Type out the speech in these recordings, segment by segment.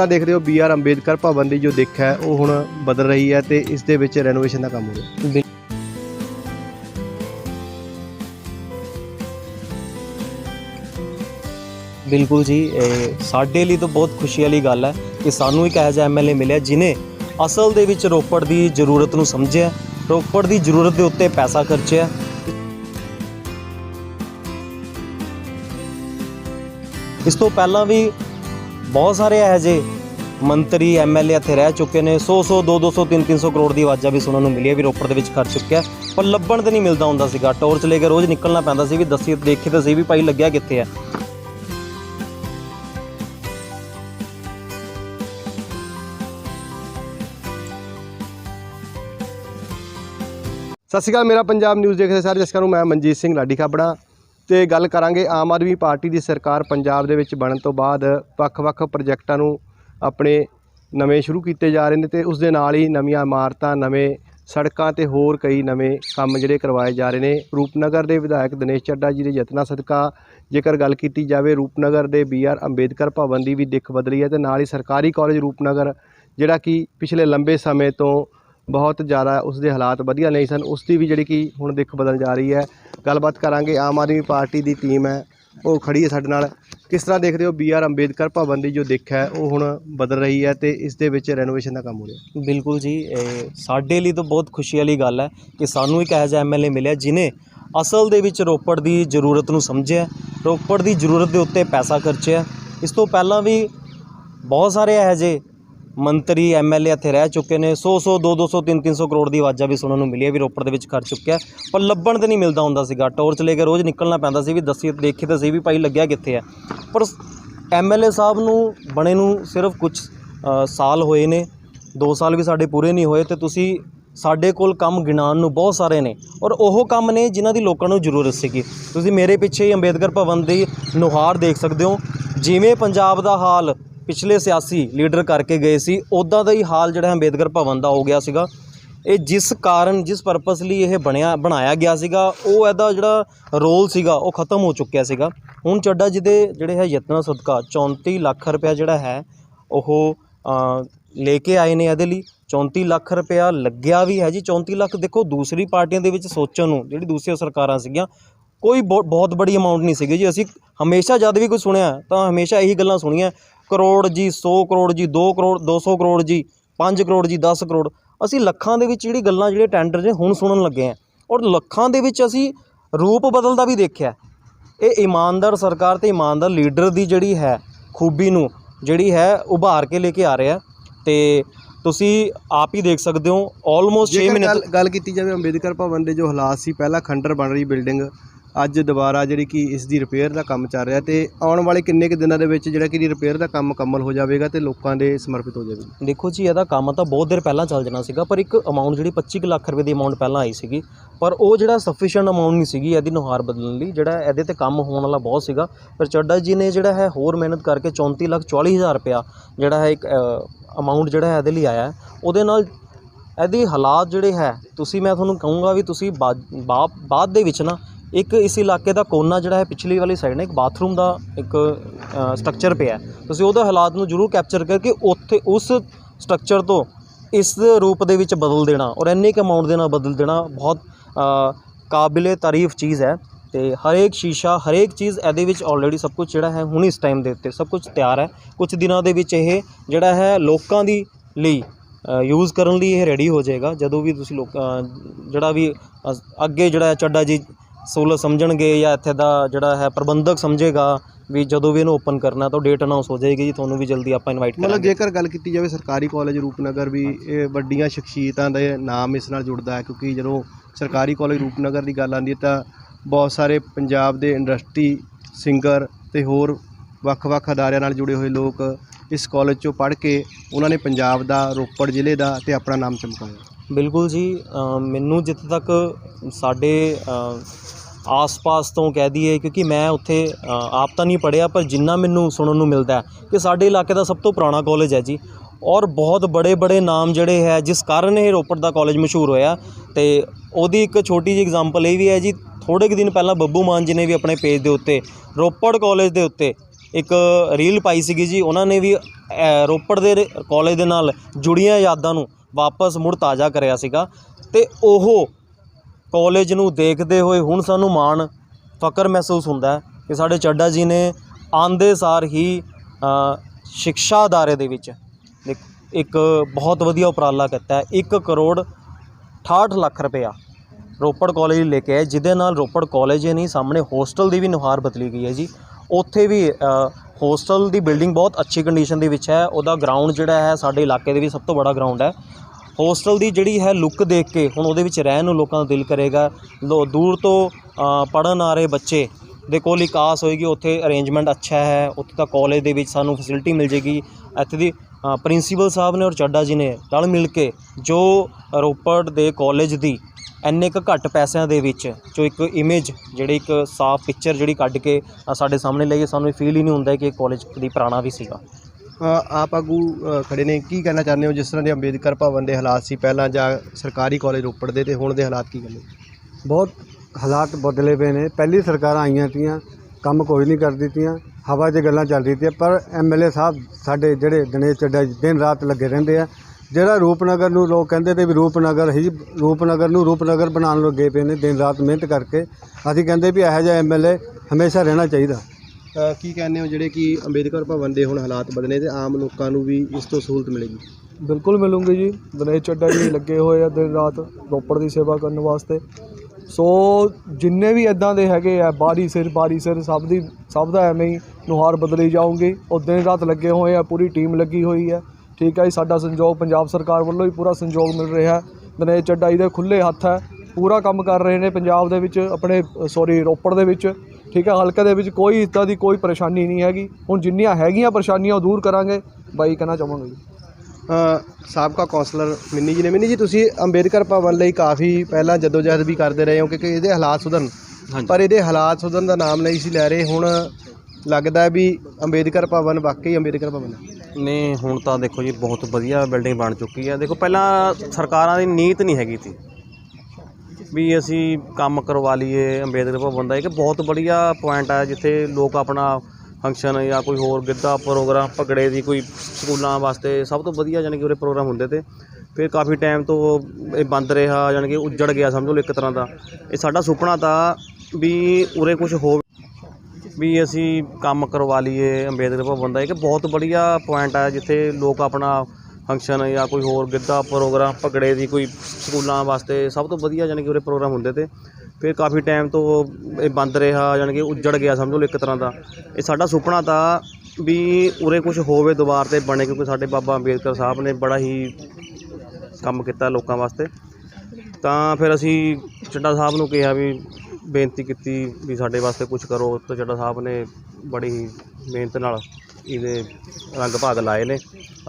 ਤਰ੍ਹਾਂ ਦੇਖਦੇ ਹੋ ਬੀ ਆਰ ਅੰਬੇਦਕਰ ਭਵਨ ਦੀ ਜੋ ਦਿੱਖ ਹੈ, ਉਹ ਹੁਣ ਬਦਲ ਰਹੀ ਹੈ ਤੇ ਇਸ ਦੇ ਵਿੱਚ ਰੈਨੋਵੇਸ਼ਨ ਦਾ ਕੰਮ ਹੋ ਰਿਹਾ। ਬਿਲ- ਬਿਲਕੁਲ ਜੀ ਸਾਡੇ ਲਈ ਤਾਂ ਬਹੁਤ ਖੁਸ਼ੀ ਵਾਲੀ ਗੱਲ ਹੈ ਕਿ ਸਾਨੂੰ ਇੱਕ ਇਹੋ ਜਿਹਾ ਐਮਐਲਏ ਮਿਲਿਆ ਜਿਨੇ ਅਸਲ ਦੇ ਵਿੱਚ ਰੋਪੜ ਦੀ ਜ਼ਰੂਰਤ ਨੂੰ ਸਮਝਿਆ, ਰੋਪੜ ਦੀ ਜ਼ਰੂਰਤ ਦੇ ਉੱਤੇ ਪੈਸਾ ਖਰਚਿਆ। ਇਸ ਤੋਂ ਪਹਿਲਾਂ ਵੀ ਬਹੁਤ ਸਾਰੇ ਇਹੋ ਜਿਹੇ ਮੰਤਰੀ ਐਮਐਲਏ ਇੱਥੇ ਰਹਿ ਚੁੱਕੇ ਨੇ। 100 100 200 200 300 300 ਕਰੋੜ ਦੀ ਆਵਾਜ਼ਾਂ ਵੀ ਸੁਣਨ ਨੂੰ ਮਿਲੀ ਹੈ ਵੀ ਰੋਪੜ ਦੇ ਵਿੱਚ ਖਰਚ ਚੁੱਕਿਆ ਪਰ ਲੱਭਣ ਤੇ ਨਹੀਂ ਮਿਲਦਾ ਹੁੰਦਾ ਸੀਗਾ। ਟੋਰਚ ਲੈ ਕੇ ਰੋਜ਼ ਨਿਕਲਣਾ ਪੈਂਦਾ ਸੀ ਵੀ ਦੱਸੀ, ਦੇਖੇ ਤਾਂ ਸੀ ਵੀ ਭਾਈ ਲੱਗਿਆ ਕਿੱਥੇ ਹੈ ਸਤਿ ਸ਼੍ਰੀ ਅਕਾਲ, ਮੇਰਾ ਪੰਜਾਬ ਨਿਊਜ਼ ਦੇਖ ਦੇਖਦੇ ਸਾਰੇ ਦਰਸ਼ਕਾਂ ਨੂੰ, ਮੈਂ ਮਨਜੀਤ ਸਿੰਘ ਲਾਡੀ ਖਾਬੜਾ ਤੇ ਗੱਲ ਕਰਾਂਗੇ ਆਮ ਆਦਮੀ ਪਾਰਟੀ ਦੀ ਸਰਕਾਰ ਪੰਜਾਬ ਦੇ ਵਿੱਚ ਬਣਨ ਤੋਂ ਬਾਅਦ ਵੱਖ-ਵੱਖ ਪ੍ਰੋਜੈਕਟਾਂ ਨੂੰ ਆਪਣੇ ਨਵੇਂ ਸ਼ੁਰੂ ਕੀਤੇ ਜਾ ਰਹੇ ਨੇ ਤੇ ਉਸ ਦੇ ਨਾਲ ਹੀ ਨਵੀਆਂ ਇਮਾਰਤਾਂ, ਨਵੇਂ ਸੜਕਾਂ ਤੇ ਹੋਰ ਕਈ ਨਵੇਂ ਕੰਮ ਜਿਹੜੇ ਕਰਵਾਏ ਜਾ ਰਹੇ ਨੇ। ਰੂਪਨਗਰ ਦੇ ਵਿਧਾਇਕ ਦਿਨੇਸ਼ ਚੱਡਾ ਜੀ ਦੇ ਯਤਨਾਂ ਸਦਕਾ ਜੇਕਰ ਗੱਲ ਕੀਤੀ ਜਾਵੇ, ਰੂਪਨਗਰ ਦੇ ਬੀ ਆਰ ਅੰਬੇਦਕਰ ਭਵਨ ਦੀ ਵੀ ਦਿੱਖ ਬਦਲੀ ਹੈ ਤੇ ਨਾਲ ਹੀ ਸਰਕਾਰੀ ਕਾਲਜ ਰੂਪਨਗਰ, ਜਿਹੜਾ ਕਿ ਪਿਛਲੇ ਲੰਬੇ ਸਮੇਂ ਤੋਂ ਬਹੁਤ ਜ਼ਿਆਦਾ ਉਸ ਦੇ ਹਾਲਾਤ ਵਧੀਆ ਨਹੀਂ ਸਨ। ਉਸ ਦੀ ਵੀ ਜਿਹੜੀ ਕਿ ਹੁਣ ਦਿੱਖ ਬਦਲ ਜਾ ਰਹੀ ਹੈ। ਗੱਲਬਾਤ ਕਰਾਂਗੇ, ਆਮ ਆਦਮੀ ਪਾਰਟੀ ਦੀ ਟੀਮ ਹੈ। ਉਹ ਖੜੀ ਹੈ ਸਾਡੇ ਨਾਲ। ਕਿਸ ਤਰ੍ਹਾਂ ਦੇਖਦੇ ਹੋ ਬੀ ਆਰ ਅੰਬੇਦਕਰ ਭਵਨ ਦੀ ਜੋ ਦਿੱਖ ਹੈ, ਉਹ ਹੁਣ ਬਦਲ ਰਹੀ ਹੈ ਤੇ ਇਸ ਦੇ ਵਿੱਚ ਰੈਨੋਵੇਸ਼ਨ ਦਾ ਕੰਮ ਹੋ ਰਿਹਾ? ਬਿਲਕੁਲ ਜੀ ਸਾਡੇ ਲਈ ਤਾਂ ਬਹੁਤ ਖੁਸ਼ੀ ਵਾਲੀ ਗੱਲ ਹੈ ਕਿ ਸਾਨੂੰ ਇੱਕ ਇਹੋ ਜਿਹਾ ਐਮਐਲਏ ਮਿਲਿਆ ਜਿਨੇ ਅਸਲ ਦੇ ਵਿੱਚ ਰੋਪੜ ਦੀ ਜ਼ਰੂਰਤ ਨੂੰ ਸਮਝਿਆ। ਰੋਪੜ ਦੀ ਜ਼ਰੂਰਤ ਦੇ ਉੱਤੇ ਪੈਸਾ ਖਰਚਿਆ। ਇਸ ਤੋਂ ਪਹਿਲਾਂ ਵੀ ਬਹੁਤ ਸਾਰੇ ਇਹੋ ਜਿਹੇ ਮੰਤਰੀ ਐਮਐਲਏ ਇੱਥੇ ਰਹਿ ਚੁੱਕੇ ਨੇ। 100 100 200 200 300 300 ਕਰੋੜ ਦੀ ਆਵਾਜ਼ਾਂ ਵੀ ਸੁਣਨ ਨੂੰ ਮਿਲੀ ਹੈ ਵੀ ਰੋਪੜ ਦੇ ਵਿੱਚ ਖਰਚ ਚੁੱਕਿਆ। ਪਰ ਲੱਭਣ ਤੇ ਨਹੀਂ ਮਿਲਦਾ ਹੁੰਦਾ ਸੀਗਾ। ਟੋਰਚ ਲੈ ਕੇ ਰੋਜ਼ ਨਿਕਲਣਾ ਪੈਂਦਾ ਸੀ ਵੀ ਦੱਸੀ, ਦੇਖੇ ਤਾਂ ਸੀ ਵੀ ਭਾਈ ਲੱਗਿਆ ਕਿੱਥੇ ਹੈ ਪਰ ਐਮਐਲਏ ਸਾਹਿਬ ਨੂੰ ਬਣੇ ਨੂੰ ਸਿਰਫ ਕੁਝ ਸਾਲ ਹੋਏ ਨੇ। 2 ਸਾਲ ਵੀ ਸਾਡੇ ਪੂਰੇ ਨਹੀਂ ਹੋਏ ਤੇ ਤੁਸੀਂ ਸਾਡੇ ਕੋਲ ਕੰਮ ਗਿਣਾਉਣ ਨੂੰ ਬਹੁਤ ਸਾਰੇ ਨੇ। ਔਰ ਉਹ ਕੰਮ ਨੇ ਜਿਨ੍ਹਾਂ ਦੀ ਲੋਕਾਂ ਨੂੰ ਜ਼ਰੂਰਤ ਸੀਗੀ। ਤੁਸੀਂ ਮੇਰੇ ਪਿੱਛੇ ਹੀ ਅੰਬੇਦਕਰ ਭਵਨ ਦੀ ਨੁਹਾਰ ਦੇਖ ਸਕਦੇ ਹੋ। ਜਿਵੇਂ ਪੰਜਾਬ ਦਾ ਹਾਲ ਪਿਛਲੇ ਸਿਆਸੀ ਲੀਡਰ ਕਰਕੇ ਗਏ ਸੀ। ਉਦਾਂ ਦਾ ਹੀ ਹਾਲ ਜਿਹੜਾ ਅੰਬੇਦਕਰ ਭਵਨ ਦਾ ਹੋ ਗਿਆ ਸੀਗਾ। ਇਹ ਜਿਸ ਕਾਰਨ, ਜਿਸ ਪਰਪਸ ਲਈ ਇਹ ਬਣਿਆ, ਬਣਾਇਆ ਗਿਆ ਸੀਗਾ, ਉਹ ਇਹਦਾ ਜਿਹੜਾ ਰੋਲ ਸੀਗਾ, ਉਹ ਖਤਮ ਹੋ ਚੁੱਕਿਆ ਸੀਗਾ। ਹੁਣ ਚੱਡਾ ਜੀ ਦੇ ਜਿਹੜੇ ਹੈ ਯਤਨਾਂ ਸਦਕਾ 34 ਲੱਖ ਰੁਪਇਆ ਜਿਹੜਾ ਹੈ, ਉਹ ਲੈ ਕੇ ਆਏ ਨੇ ਇਹਦੇ ਲਈ। 34 ਲੱਖ ਰੁਪਇਆ ਲੱਗਿਆ ਵੀ ਹੈ ਜੀ। 34 ਲੱਖ ਦੇਖੋ, ਦੂਸਰੀ ਪਾਰਟੀਆਂ ਦੇ ਵਿੱਚ ਸੋਚਣ ਨੂੰ, ਜਿਹੜੀ ਦੂਸਰੀਆਂ ਸਰਕਾਰਾਂ ਸੀਗੀਆਂ, ਕੋਈ ਬਹੁ- ਬਹੁਤ ਬੜੀ ਅਮਾਉਂਟ ਨਹੀਂ ਸੀਗੀ ਜੀ। ਅਸੀਂ ਹਮੇਸ਼ਾ ਜਦ ਵੀ ਕੋਈ ਸੁਣਿਆ, ਤਾਂ ਹਮੇਸ਼ਾ ਇਹੀ ਗੱਲਾਂ ਸੁਣੀਆਂ। ਕਰੋੜ ਜੀ 100 ਕਰੋੜ ਜੀ 2 ਕਰੋੜ 200 ਕਰੋੜ ਜੀ 5 ਕਰੋੜ ਜੀ 10 ਕਰੋੜ। ਅਸੀਂ ਲੱਖਾਂ ਦੇ ਵਿੱਚ ਜਿਹੜੀ ਗੱਲਾਂ ਜਿਹੜੇ ਟੈਂਡਰ ਨੇ ਹੁਣ ਸੁਣਨ ਲੱਗੇ ਆ ਔਰ ਲੱਖਾਂ ਦੇ ਵਿੱਚ ਅਸੀਂ ਰੂਪ ਬਦਲਦਾ ਵੀ ਦੇਖਿਆ। ਇਹ ਇਮਾਨਦਾਰ ਸਰਕਾਰ ਤੇ ਇਮਾਨਦਾਰ ਲੀਡਰ ਦੀ ਜਿਹੜੀ ਹੈ ਖੂਬੀ ਨੂੰ ਜਿਹੜੀ ਹੈ ਉਭਾਰ ਕੇ ਲੈ ਕੇ ਆ ਰਿਹਾ। ਤੇ ਤੁਸੀਂ ਆਪ ਹੀ ਦੇਖ ਸਕਦੇ ਹੋ ਆਲਮੋਸਟ 6 ਜੇਕਰ ਮਹੀਨੇ ਗੱਲ ਕੀਤੀ ਜਾਵੇ ਅੰਬੇਦਕਰ ਭਵਨ ਦੇ ਜੋ ਹਾਲਾਤ ਸੀ ਪਹਿਲਾਂ ਖੰਡਰ ਬਣ ਰਹੀ ਬਿਲਡਿੰਗ ਅੱਜ ਦੁਬਾਰਾ ਜਿਹੜੀ ਕਿ ਇਸ ਦੀ ਰਿਪੇਅਰ ਦਾ ਕੰਮ ਚੱਲ ਰਿਹਾ ਤੇ ਆਉਣ ਵਾਲੇ ਕਿੰਨੇ ਕੁ ਦਿਨਾਂ ਦੇ ਵਿੱਚ ਜਿਹੜਾ ਕਿ ਰਿਪੇਅਰ ਦਾ ਕੰਮ ਮੁਕੰਮਲ ਹੋ ਜਾਵੇਗਾ ਤੇ ਲੋਕਾਂ ਦੇ ਸਮਰਪਿਤ ਹੋ ਜਾਵੇਗਾ? ਦੇਖੋ ਜੀ, ਇਹਦਾ ਕੰਮ ਤਾਂ ਬਹੁਤ ਦੇਰ ਪਹਿਲਾਂ ਚੱਲ ਜਾਣਾ ਸੀਗਾ, ਪਰ ਇੱਕ ਅਮਾਉਂਟ ਜਿਹੜੀ 25 ਕੁ ਲੱਖ ਰੁਪਏ ਦੀ ਅਮਾਉਂਟ ਪਹਿਲਾਂ ਆਈ ਸੀਗੀ, ਪਰ ਉਹ ਜਿਹੜਾ ਸਫੀਸ਼ੀਐਂਟ ਅਮਾਉਂਟ ਨਹੀਂ ਸੀਗੀ ਇਹਦੀ ਨੁਹਾਰ ਬਦਲਣ ਲਈ, ਜਿਹੜਾ ਇਹਦੇ ਤੇ ਕੰਮ ਹੋਣ ਵਾਲਾ ਬਹੁਤ ਸੀਗਾ। ਪਰ ਚੱਡਾ ਜੀ ਨੇ ਜਿਹੜਾ ਹੈ ਹੋਰ ਮਿਹਨਤ ਕਰਕੇ 34 ਲੱਖ 40 ਹਜ਼ਾਰ ਰੁਪਇਆ ਜਿਹੜਾ ਹੈ ਇੱਕ ਅਮਾਉਂਟ ਜਿਹੜਾ ਹੈ ਇਹਦੇ ਲਈ ਆਇਆ ਉਹਦੇ ਨਾਲ ਇਹਦੀ ਹਾਲਾਤ ਜਿਹੜੇ ਹੈ, ਤੁਸੀਂ, ਮੈਂ ਤੁਹਾਨੂੰ ਕਹੂੰਗਾ ਵੀ ਤੁਸੀਂ ਬਾ- ਬਾ- ਬਾਅਦ ਦੇ ਵਿੱਚ ਨਾ ਇੱਕ ਇਸ ਇਲਾਕੇ ਦਾ ਕੋਨਾ ਜਿਹੜਾ ਹੈ ਪਿਛਲੀ ਵਾਲੀ ਸਾਈਡ ਨੇ ਇੱਕ ਬਾਥਰੂਮ ਦਾ ਇੱਕ ਸਟਰਕਚਰ ਪਿਆ ਤੁਸੀਂ ਉਹਦੇ ਹਾਲਾਤ ਨੂੰ ਜ਼ਰੂਰ ਕੈਪਚਰ ਕਰਕੇ ਉੱਥੇ ਉਸ ਸਟਰਕਚਰ ਤੋਂ ਇਸ ਰੂਪ ਦੇ ਵਿੱਚ ਬਦਲ ਦੇਣਾ ਔਰ ਇੰਨੇ ਕੁ ਅਮਾਉਂਟ ਦੇ ਨਾਲ ਬਦਲ ਦੇਣਾ ਬਹੁਤ ਅ, ਕਾਬਿਲੇ ਤਾਰੀਫ ਚੀਜ਼ ਹੈ। ਤੇ ਹਰੇਕ ਸ਼ੀਸ਼ਾ ਹਰੇਕ ਚੀਜ਼ ਇਹਦੇ ਵਿੱਚ ਆਲਰੇਡੀ ਸਭ ਕੁਝ ਜਿਹੜਾ ਹੈ ਹੁਣ ਇਸ ਟਾਈਮ ਦੇ ਉੱਤੇ ਸਭ ਕੁਝ ਤਿਆਰ ਹੈ। ਕੁਝ ਦਿਨਾਂ ਦੇ ਵਿੱਚ ਇਹ ਜਿਹੜਾ ਹੈ ਲੋਕਾਂ ਦੀ ਲਈ ਯੂਜ਼ ਕਰਨ ਲਈ ਇਹ ਰੈਡੀ ਹੋ ਜਾਏਗਾ। ਜਦੋਂ ਵੀ ਤੁਸੀਂ ਲੋਕ ਜਿਹੜਾ ਵੀ ਅੱਗੇ ਜਿਹੜਾ ਚੱਡਾ ਜੀ ਸਹੂਲਤ ਸਮਝਣਗੇ ਜਾਂ ਇੱਥੇ ਦਾ ਜਿਹੜਾ ਹੈ ਪ੍ਰਬੰਧਕ ਸਮਝੇਗਾ ਵੀ ਜਦੋਂ ਵੀ ਇਹਨੂੰ ਓਪਨ ਕਰਨਾ ਤਾਂ ਡੇਟ ਅਨਾਉਂਸ ਹੋ ਜਾਏਗੀ ਜੀ ਤੁਹਾਨੂੰ ਵੀ ਜਲਦੀ ਆਪਾਂ ਇਨਵਾਈਟ ਮਤਲਬ ਕਰਾਂਗੇ। ਜੇਕਰ ਗੱਲ ਕੀਤੀ ਜਾਵੇ ਸਰਕਾਰੀ ਕਾਲਜ ਰੂਪਨਗਰ ਵੀ ਇਹ ਵੱਡੀਆਂ ਸ਼ਖਸੀਅਤਾਂ ਦੇ ਨਾਮ ਇਸ ਨਾਲ ਜੁੜਦਾ ਹੈ ਕਿਉਂਕਿ ਜਦੋਂ ਸਰਕਾਰੀ ਕਾਲਜ ਰੂਪਨਗਰ ਦੀ ਗੱਲ ਆਉਂਦੀ ਹੈ ਤਾਂ ਬਹੁਤ ਸਾਰੇ ਪੰਜਾਬ ਦੇ ਇੰਡਸਟਰੀ ਸਿੰਗਰ ਤੇ ਹੋਰ ਵੱਖ-ਵੱਖ ਅਦਾਰਿਆਂ ਨਾਲ ਜੁੜੇ ਹੋਏ ਲੋਕ ਇਸ ਕਾਲਜ ਚੋਂ ਪੜ੍ਹ ਕੇ ਉਹਨਾਂ ਨੇ ਪੰਜਾਬ ਦਾ ਰੋਪੜ ਜ਼ਿਲ੍ਹੇ ਦਾ ਤੇ ਆਪਣਾ ਨਾਮ ਚਮਕਾਇਆ। ਬਿਲਕੁਲ ਜੀ ਮੈਨੂੰ ਜਿੱਥੇ ਤੱਕ ਸਾਡੇ ਆਸ-ਪਾਸ ਤੋਂ ਕਹਿ ਦਈਏ, ਕਿਉਂਕਿ ਮੈਂ ਉੱਥੇ ਆਪ ਤਾਂ ਨਹੀਂ ਪੜ੍ਹਿਆ, ਪਰ ਜਿੰਨਾ ਮੈਨੂੰ ਸੁਣਨ ਨੂੰ ਮਿਲਦਾ ਕਿ ਸਾਡੇ ਇਲਾਕੇ ਦਾ ਸਭ ਤੋਂ ਪੁਰਾਣਾ ਕਾਲਜ ਹੈ ਜੀ। ਔਰ ਬਹੁਤ ਬੜੇ ਬੜੇ ਨਾਮ ਜਿਹੜੇ ਹੈ, ਜਿਸ ਕਾਰਨ ਇਹ ਰੋਪੜ ਦਾ ਕਾਲਜ ਮਸ਼ਹੂਰ ਹੋਇਆ। ਤੇ ਉਹਦੀ ਇੱਕ ਛੋਟੀ ਜਿਹੀ ਐਗਜ਼ਾਮਪਲ ਇਹ ਵੀ ਹੈ ਜੀ ਥੋੜੇ ਕੁ ਦਿਨ ਪਹਿਲਾਂ ਬੱਬੂ ਮਾਨ ਜੀ ਨੇ ਵੀ ਆਪਣੇ ਪੇਜ ਦੇ ਉੱਤੇ, ਰੋਪੜ ਕਾਲਜ ਦੇ ਉੱਤੇ ਇੱਕ ਰੀਲ ਪਾਈ ਸੀਗੀ ਜੀ। ਉਹਨਾਂ ਨੇ ਵੀ ਰੋਪੜ ਦੇ ਕਾਲਜ ਦੇ ਨਾਲ ਜੁੜੀਆਂ ਯਾਦਾਂ ਨੂੰ ਵਾਪਸ ਮੁੜ ਤਾਜ਼ਾ ਕਰਿਆ ਸੀਗਾ। ਤੇ ਉਹ ਕਾਲਜ ਨੂੰ ਦੇਖਦੇ ਹੋਏ ਹੁਣ ਸਾਨੂੰ ਮਾਣ ਫਕਰ ਮਹਿਸੂਸ ਹੁੰਦਾ ਹੈ ਕਿ ਸਾਡੇ ਚੱਡਾ ਜੀ ਨੇ ਆਂਦੇ ਸਾਰ ਹੀ ਅ, ਸਿੱਖਿਆ ਅਦਾਰੇ ਦੇ ਵਿੱਚ ਇੱਕ- ਬਹੁਤ ਵਧੀਆ ਉਪਰਾਲਾ ਕੀਤਾ ਹੈ। 1 ਕਰੋੜ 68 ਲੱਖ ਰੁਪਇਆ ਰੋਪੜ ਕਾਲਜ ਲੈ ਕੇ ਆਏ ਜਿਹਦੇ ਨਾਲ ਰੋਪੜ ਕਾਲਜ ਹੀ ਨਹੀਂ ਸਾਹਮਣੇ ਹੋਸਟਲ ਦੀ ਵੀ ਨੁਹਾਰ ਬਦਲੀ ਗਈ ਹੈ ਜੀ। ਉੱਥੇ ਵੀ ਹੋਸਟਲ ਦੀ ਬਿਲਡਿੰਗ ਬਹੁਤ ਅੱਛੀ ਕੰਡੀਸ਼ਨ ਦੇ ਵਿੱਚ ਹੈ। ਉਹਦਾ ਗਰਾਊਂਡ ਜਿਹੜਾ ਹੈ ਸਾਡੇ ਇਲਾਕੇ ਦੇ ਵਿੱਚ ਸਭ ਤੋਂ ਬੜਾ ਗਰਾਊਂਡ ਹੈ। ਹੋਸਟਲ ਦੀ ਜਿਹੜੀ ਹੈ ਲੁੱਕ ਦੇਖ ਕੇ ਹੁਣ ਉਹਦੇ ਵਿੱਚ ਰਹਿਣ ਨੂੰ ਲੋਕਾਂ ਦਾ ਦਿਲ ਕਰੇਗਾ। ਲੋ, ਦੂਰ ਤੋਂ ਪੜਨ ਆ ਰਹੇ ਬੱਚੇ ਦੇ ਕੋਲ ਇੱਕ ਆਸ ਹੋਏਗੀ, ਉੱਥੇ ਅਰੇਂਜਮੈਂਟ ਅੱਛਾ ਹੈ, ਉੱਥੇ ਤਾਂ ਕਾਲਜ ਦੇ ਵਿੱਚ ਸਾਨੂੰ ਫੈਸਿਲਿਟੀ ਮਿਲ ਜੇਗੀ। ਇੱਥੇ ਦੀ ਪ੍ਰਿੰਸੀਪਲ ਸਾਹਿਬ ਨੇ ਔਰ ਚੱਡਾ ਜੀ ਨੇ ਰਲ ਮਿਲ ਕੇ ਜੋ ਰੋਪੜ ਦੇ ਕਾਲਜ ਦੀ ਇੰਨੇ ਕੁ ਘੱਟ ਪੈਸਿਆਂ ਦੇ ਵਿੱਚ ਜੋ ਇੱਕ ਇਮੇਜ ਜਿਹੜੀ ਇੱਕ ਸਾਫ਼ ਪਿਕਚਰ ਜਿਹੜੀ ਕੱਢ ਕੇ ਸਾਡੇ ਸਾਹਮਣੇ ਲਈ ਸਾਨੂੰ ਇਹ ਫੀਲ ਹੀ ਨਹੀਂ ਹੁੰਦਾ ਕਿ ਇਹ ਕਾਲਜ ਦੀ ਪੁਰਾਣਾ ਵੀ ਸੀਗਾ। ਆਪ ਆਗੂ ਅ, ਖੜੇ ਨੇ। ਕੀ ਕਹਿਣਾ ਚਾਹੁੰਦੇ ਹੋ? ਜਿਸ ਤਰ੍ਹਾਂ ਦੇ ਅੰਬੇਦਕਰ ਭਵਨ ਦੇ ਹਾਲਾਤ ਸੀ ਪਹਿਲਾਂ ਜਾਂ ਸਰਕਾਰੀ ਕਾਲਜ ਰੋਪੜ ਦੇ ਤੇ ਹੁਣ ਦੇ ਹਾਲਾਤ ਕੀ ਗੱਲੇ ਬਹੁਤ ਹਾਲਾਤ ਬਦਲੇ ਪਏ ਨੇ। ਪਹਿਲੀ ਸਰਕਾਰਾਂ ਆਈਆਂ ਤੀਆਂ ਕੰਮ ਕੋਈ ਨਹੀਂ ਕਰ ਦਿੱਤੀਆਂ ਹਵਾ 'ਚ ਗੱਲਾਂ ਚੱਲਦੀ ਤੀਆਂ। ਪਰ ਐਮਐਲਏ ਸਾਹਿਬ ਸਾਡੇ ਜਿਹੜੇ ਦਿਨੇਸ਼ ਚੱਡਾ ਜੀ ਦਿਨ ਰਾਤ ਲੱਗੇ ਰਹਿੰਦੇ ਆ। ਜਿਹੜਾ ਰੂਪਨਗਰ ਨੂੰ ਲੋਕ ਕਹਿੰਦੇ ਤੇ ਵੀ ਰੂਪਨਗਰ ਹੀ ਰੂਪਨਗਰ ਨੂੰ ਰੂਪਨਗਰ ਬਣਾਉਣ ਲੱਗੇ ਪਏ ਨੇ ਦਿਨ ਰਾਤ ਮਿਹਨਤ ਕਰਕੇ। ਅਸੀਂ ਕਹਿੰਦੇ ਵੀ ਇਹੋ ਜਿਹਾ ਐਮਐਲਏ ਹਮੇਸ਼ਾ ਰਹਿਣਾ ਚਾਹੀਦਾ। ਕੀ ਕਹਿੰਦੇ ਹੋ ਜਿਹੜੇ ਕਿ ਅੰਬੇਦਕਰ ਭਵਨ ਦੇ ਹੁਣ ਹਾਲਾਤ ਬਦਲੇ ਤੇ ਆਮ ਲੋਕਾਂ ਨੂੰ ਵੀ ਇਸ ਤੋਂ ਸਹੂਲਤ ਮਿਲੇਗੀ? ਬਿਲਕੁਲ ਮਿਲੂੰਗੀ ਜੀ। ਦਿਨੇਸ਼ ਚੱਡਾ ਜੀ ਲੱਗੇ ਹੋਏ ਆ ਦਿਨ ਰਾਤ ਰੋਪੜ ਦੀ ਸੇਵਾ ਕਰਨ ਵਾਸਤੇ। ਸੋ ਜਿੰਨੇ ਵੀ ਇਦਾਂ ਦੇ ਹੈਗੇ ਆ, ਬਾਰੀ ਸਿਰ ਬਾਰੀ ਸਿਰ ਸਭ ਦੀ ਸਭ ਦਾ ਐਵੇਂ ਹੀ ਨੁਹਾਰ ਬਦਲੀ ਜਾਊਗੀ। ਉਹ ਦਿਨ ਰਾਤ ਲੱਗੇ ਹੋਏ ਆ, ਪੂਰੀ ਟੀਮ ਲੱਗੀ ਹੋਈ ਹੈ ਠੀਕ ਹੈ ਜੀ, ਸਾਡਾ ਸੰਯੋਗ ਪੰਜਾਬ ਸਰਕਾਰ ਵੱਲੋਂ ਹੀ ਪੂਰਾ ਸੰਯੋਗ ਮਿਲ ਰਿਹਾ। ਦਿਨੇਸ਼ ਚੱਡਾ ਜੀ ਦੇ ਖੁੱਲੇ ਹੱਥ ਹੈ ਪੂਰਾ ਕੰਮ ਕਰ ਰਹੇ ਨੇ ਪੰਜਾਬ ਦੇ ਵਿੱਚ, ਆਪਣੇ ਸੌਰੀ ਰੋਪੜ ਦੇ ਵਿੱਚ। ਠੀਕ ਹੈ ਹਲਕੇ ਦੇ ਵਿੱਚ ਕੋਈ ਇੱਦਾਂ ਦੀ ਕੋਈ ਪਰੇਸ਼ਾਨੀ ਨਹੀਂ ਹੈਗੀ। ਹੁਣ ਜਿੰਨੀਆਂ ਹੈਗੀਆਂ ਪਰੇਸ਼ਾਨੀਆਂ ਉਹ ਦੂਰ ਕਰਾਂਗੇ। ਬਾਈ ਕਹਿਣਾ ਚਾਹਾਂਗਾ ਜੀ। ਅ, ਸਾਬਕਾ ਕੌਂਸਲਰ ਮਿੰਨੀ ਜੀ ਨੇ। ਮਿੰਨੀ ਜੀ ਤੁਸੀਂ ਅੰਬੇਦਕਰ ਭਵਨ ਲਈ ਕਾਫੀ ਪਹਿਲਾਂ ਜਦੋਜਹਿਦ ਵੀ ਕਰਦੇ ਰਹੇ ਹੋ ਕਿਉਂਕਿ ਇਹਦੇ ਹਾਲਾਤ ਸੁਧਰਨ। ਪਰ ਇਹਦੇ ਹਾਲਾਤ ਸੁਧਰਨ ਦਾ ਨਾਮ ਨਹੀਂ ਸੀ ਲੈ ਰਹੇ। ਹੁਣ ਲੱਗਦਾ ਹੈ ਵੀ ਅੰਬੇਦਕਰ ਭਵਨ ਵਾਕਈ ਅੰਬੇਦਕਰ ਭਵਨ ਹੈ। ਨੇ ਹੁਣ ਤਾਂ ਦੇਖੋ ਜੀ ਬਹੁਤ ਵਧੀਆ ਬਿਲਡਿੰਗ ਬਣ ਚੁੱਕੀ ਹੈ। ਦੇਖੋ ਪਹਿਲਾਂ ਸਰਕਾਰਾਂ ਦੀ ਨੀਤ ਨਹੀਂ ਹੈਗੀ ਸੀ। ਵੀ ਅਸੀਂ ਕੰਮ ਕਰਵਾ ਲਈਏ ਅੰਬੇਦਕਰ ਭਵਨ ਦਾ। ਇੱਕ ਬਹੁਤ ਵਧੀਆ ਪੁਆਇੰਟ ਹੈ ਜਿੱਥੇ ਲੋਕ ਆਪਣਾ ਫੰਕਸ਼ਨ ਜਾਂ ਕੋਈ ਹੋਰ ਗਿੱਧਾ ਪ੍ਰੋਗਰਾਮ ਭੰਗੜੇ ਦੀ ਕੋਈ ਸਕੂਲਾਂ ਵਾਸਤੇ ਸਭ ਤੋਂ ਵਧੀਆ ਜਾਣੀ ਕਿ ਉਰੇ ਪ੍ਰੋਗਰਾਮ ਹੁੰਦੇ ਤੇ। ਫਿਰ ਕਾਫੀ ਟਾਈਮ ਤੋਂ ਇਹ ਬੰਦ ਰਿਹਾ, ਜਾਣੀ ਕਿ ਉੱਜੜ ਗਿਆ ਸਮਝ ਲਓ ਇੱਕ ਤਰ੍ਹਾਂ ਦਾ। ਇਹ ਸਾਡਾ ਸੁਪਨਾ ਤਾਂ ਵੀ ਉਰੇ ਕੁਝ ਹੋ ਵੀ ਅਸੀਂ ਕੰਮ ਕਰਵਾ ਲਈਏ ਅੰਬੇਦਕਰ ਭਵਨ ਦਾ। ਇੱਕ ਬਹੁਤ ਵਧੀਆ ਪੁਆਇੰਟ ਹੈ ਜਿੱਥੇ ਲੋਕ ਆਪਣਾ ਫੰਕਸ਼ਨ ਜਾਂ ਕੋਈ ਹੋਰ ਗਿੱਧਾ ਪ੍ਰੋਗਰਾਮ ਭੰਗੜੇ ਦੀ ਕੋਈ ਸਕੂਲਾਂ ਵਾਸਤੇ ਸਭ ਤੋਂ ਵਧੀਆ ਜਾਣੀ ਕਿ ਉਰੇ ਪ੍ਰੋਗਰਾਮ ਹੁੰਦੇ ਤੇ। ਫਿਰ ਕਾਫੀ ਟਾਈਮ ਤੋਂ ਇਹ ਬੰਦ ਰਿਹਾ, ਜਾਣੀ ਕਿ ਉੱਜੜ ਗਿਆ ਸਮਝ ਲਓ ਇੱਕ ਤਰ੍ਹਾਂ ਦਾ। ਇਹ ਸਾਡਾ ਸੁਪਨਾ ਤਾਂ ਵੀ ਉਰੇ ਕੁਝ ਹੋਵੇ ਦੁਬਾਰ ਤੇ ਬਣੇ, ਕਿਉਂਕਿ ਸਾਡੇ ਬਾਬਾ ਅੰਬੇਦਕਰ ਸਾਹਿਬ ਨੇ ਬੜਾ ਹੀ ਕੰਮ ਕੀਤਾ ਲੋਕਾਂ ਵਾਸਤੇ। ਤਾਂ ਫਿਰ ਅਸੀਂ ਚੱਡਾ ਸਾਹਿਬ ਨੂੰ ਕਿਹਾ ਵੀ, ਬੇਨਤੀ ਕੀਤੀ ਵੀ ਸਾਡੇ ਵਾਸਤੇ ਕੁਝ ਕਰੋ, ਤਾਂ ਚੱਡਾ ਸਾਹਿਬ ਨੇ ਬੜੀ ਹੀ ਮਿਹਨਤ ਨਾਲ ਇਹਦੇ ਰੰਗ ਭਾਗ ਲਾਏ ਨੇ।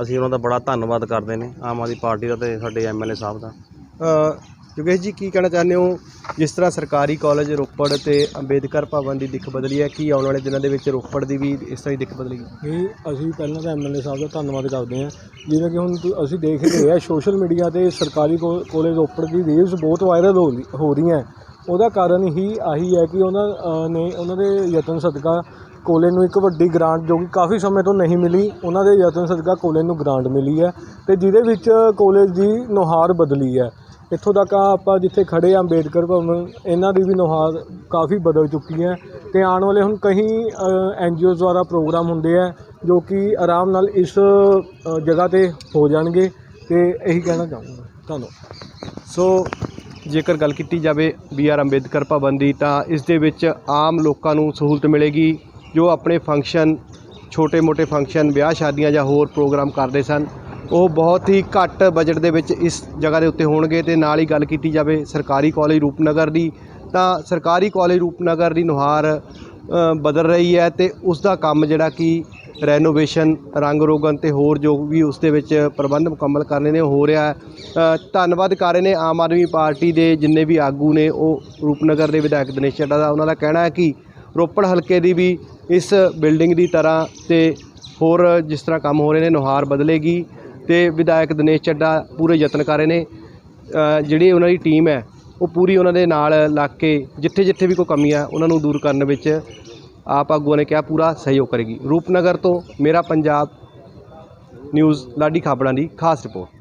ਅਸੀਂ ਉਹਨਾਂ ਦਾ ਬੜਾ ਧੰਨਵਾਦ ਕਰਦੇ ਨੇ ਆਮ ਆਦਮੀ ਪਾਰਟੀ ਦਾ ਤੇ ਸਾਡੇ ਐਮਐਲਏ ਸਾਹਿਬ ਦਾ। ਅ, ਯੋਗੇਸ਼ ਜੀ ਕੀ ਕਹਿਣਾ ਚਾਹੁੰਦੇ ਹੋ? ਜਿਸ ਤਰ੍ਹਾਂ ਸਰਕਾਰੀ ਕਾਲਜ ਰੋਪੜ ਤੇ ਅੰਬੇਦਕਰ ਭਵਨ ਦੀ ਦਿੱਖ ਬਦਲੀ ਹੈ ਕੀ ਆਉਣ ਵਾਲੇ ਦਿਨਾਂ ਦੇ ਵਿੱਚ ਰੋਪੜ ਦੀ ਵੀ ਇਸ ਤਰ੍ਹਾਂ ਹੀ ਦਿੱਖ ਬਦਲੇਗੀ ਨਹੀਂ ਅਸੀਂ ਪਹਿਲਾਂ ਤਾਂ ਐਮਐਲਏ ਸਾਹਿਬ ਦਾ ਧੰਨਵਾਦ ਕਰਦੇ ਹਾਂ। ਜਿਵੇਂ ਕਿ ਹੁਣ ਤੁ- ਅਸੀਂ ਦੇਖ ਰਹੇ ਹਾਂ ਸੋਸ਼ਲ ਮੀਡੀਆ ਤੇ ਸਰਕਾਰੀ ਕੋ- ਕਾਲਜ ਰੋਪੜ ਦੀ ਰੀਲਸ ਬਹੁਤ ਵਾਇਰਲ ਹੋ ਰਹੀ- ਹੋ ਰਹੀਆਂ। ਉਹਦਾ ਕਾਰਨ ਹੀ ਆਹੀ ਹੈ ਕਿ ਉਹਨਾਂ ਅ, ਨੇ ਉਹਨਾਂ ਦੇ ਯਤਨ ਸਦਕਾ ਕਾਲਜ ਨੂੰ ਇੱਕ ਵੱਡੀ ਗ੍ਰਾਂਟ ਜੋ ਕਿ ਕਾਫੀ ਸਮੇਂ ਤੋਂ ਨਹੀਂ ਮਿਲੀ, ਉਹਨਾਂ ਦੇ ਯਤਨ ਸਦਕਾ ਕਾਲਜ ਨੂੰ ਗ੍ਰਾਂਟ ਮਿਲੀ ਹੈ ਅਤੇ ਜਿਹਦੇ ਵਿੱਚ ਕੋਲੇਜ ਦੀ ਨੁਹਾਰ ਬਦਲੀ ਹੈ। ਇੱਥੋਂ ਤੱਕ ਆਪਾਂ ਜਿੱਥੇ ਖੜ੍ਹੇ ਆ ਅੰਬੇਦਕਰ ਭਵਨ, ਇਹਨਾਂ ਦੀ ਵੀ ਨੁਹਾਰ ਕਾਫੀ ਬਦਲ ਚੁੱਕੀ ਹੈ ਅਤੇ ਆਉਣ ਵਾਲੇ ਹੁਣ ਕਈ ਐਨ ਜੀ ਦੁਆਰਾ ਪ੍ਰੋਗਰਾਮ ਹੁੰਦੇ ਆ ਜੋ ਕਿ ਆਰਾਮ ਨਾਲ ਇਸ ਜਗ੍ਹਾ ਤੇ ਹੋ ਜਾਣਗੇ ਅਤੇ ਇਹੀ ਕਹਿਣਾ ਚਾਹੂੰਗਾ ਧੰਨਵਾਦ। ਸੋ ਜੇਕਰ ਗੱਲ ਕੀਤੀ ਜਾਵੇ ਬੀ ਆਰ ਅੰਬੇਦਕਰ ਭਵਨ ਦੀ ਤਾਂ ਇਸ ਦੇ ਵਿੱਚ ਆਮ ਲੋਕਾਂ ਨੂੰ ਸਹੂਲਤ ਮਿਲੇਗੀ। ਜੋ ਆਪਣੇ ਫੰਕਸ਼ਨ ਛੋਟੇ-ਮੋਟੇ ਫੰਕਸ਼ਨ ਵਿਆਹ ਸ਼ਾਦੀਆਂ ਜਾਂ ਹੋਰ ਪ੍ਰੋਗਰਾਮ ਕਰਦੇ ਸਨ, ਉਹ ਬਹੁਤ ਹੀ ਘੱਟ ਬਜਟ ਦੇ ਵਿੱਚ ਇਸ ਜਗ੍ਹਾ ਦੇ ਉੱਤੇ ਹੋਣਗੇ ਤੇ ਨਾਲ ਹੀ ਗੱਲ ਕੀਤੀ ਜਾਵੇ ਸਰਕਾਰੀ ਕਾਲਜ ਰੂਪਨਗਰ ਦੀ, ਤਾਂ ਸਰਕਾਰੀ ਕਾਲਜ ਰੂਪਨਗਰ ਦੀ ਨੁਹਾਰ ਬਦਲ ਰਹੀ ਹੈ ਤੇ ਉਸ ਦਾ ਕੰਮ ਜਿਹੜਾ ਕਿ ਰੈਨੋਵੇਸ਼ਨ ਰੰਗ ਰੋਗਨ ਤੇ ਹੋਰ ਜੋ ਵੀ ਉਸ ਦੇ ਵਿੱਚ ਪ੍ਰਬੰਧ ਮੁਕੰਮਲ ਕਰਨੇ ਨੇ, ਉਹ ਹੋ ਰਿਹਾ ਧੰਨਵਾਦ ਕਰ ਰਹੇ ਨੇ ਆਮ ਆਦਮੀ ਪਾਰਟੀ ਦੇ ਜਿੰਨੇ ਵੀ ਆਗੂ ਨੇ, ਉਹ ਰੂਪਨਗਰ ਦੇ ਵਿਧਾਇਕ ਦਿਨੇਸ਼ ਚੱਡਾ ਦਾ। ਉਹਨਾਂ ਦਾ ਕਹਿਣਾ ਹੈ ਕਿ ਰੋਪੜ ਹਲਕੇ ਦੀ ਵੀ ਇਸ ਬਿਲਡਿੰਗ ਦੀ ਤਰ੍ਹਾਂ ਤੇ ਹੋਰ ਜਿਸ ਤਰ੍ਹਾਂ ਕੰਮ ਹੋ ਰਹੇ ਨੇ, ਨੁਹਾਰ ਬਦਲੇਗੀ ਤੇ ਵਿਧਾਇਕ ਦਿਨੇਸ਼ ਚੱਡਾ ਪੂਰੇ ਯਤਨ ਕਰ ਰਹੇ ਨੇ। ਜਿਹੜੀ ਉਹਨਾਂ ਦੀ ਟੀਮ ਹੈ, ਉਹ ਪੂਰੀ ਉਹਨਾਂ ਦੇ ਨਾਲ ਲੱਗ ਕੇ ਜਿੱਥੇ ਜਿੱਥੇ ਵੀ ਕੋਈ ਕਮੀ ਆ ਉਹਨਾਂ ਨੂੰ ਦੂਰ ਕਰਨ ਵਿੱਚ ਆਪ ਆਗੂਆਂ ਨੇ ਕਿਹਾ ਪੂਰਾ ਸਹਿਯੋਗ ਕਰੇਗੀ। ਰੂਪਨਗਰ ਤੋਂ ਮੇਰਾ ਪੰਜਾਬ ਨਿਊਜ਼, ਲਾਡੀ ਖਾਬੜਾਂ ਦੀ ਖਾਸ ਰਿਪੋਰਟ।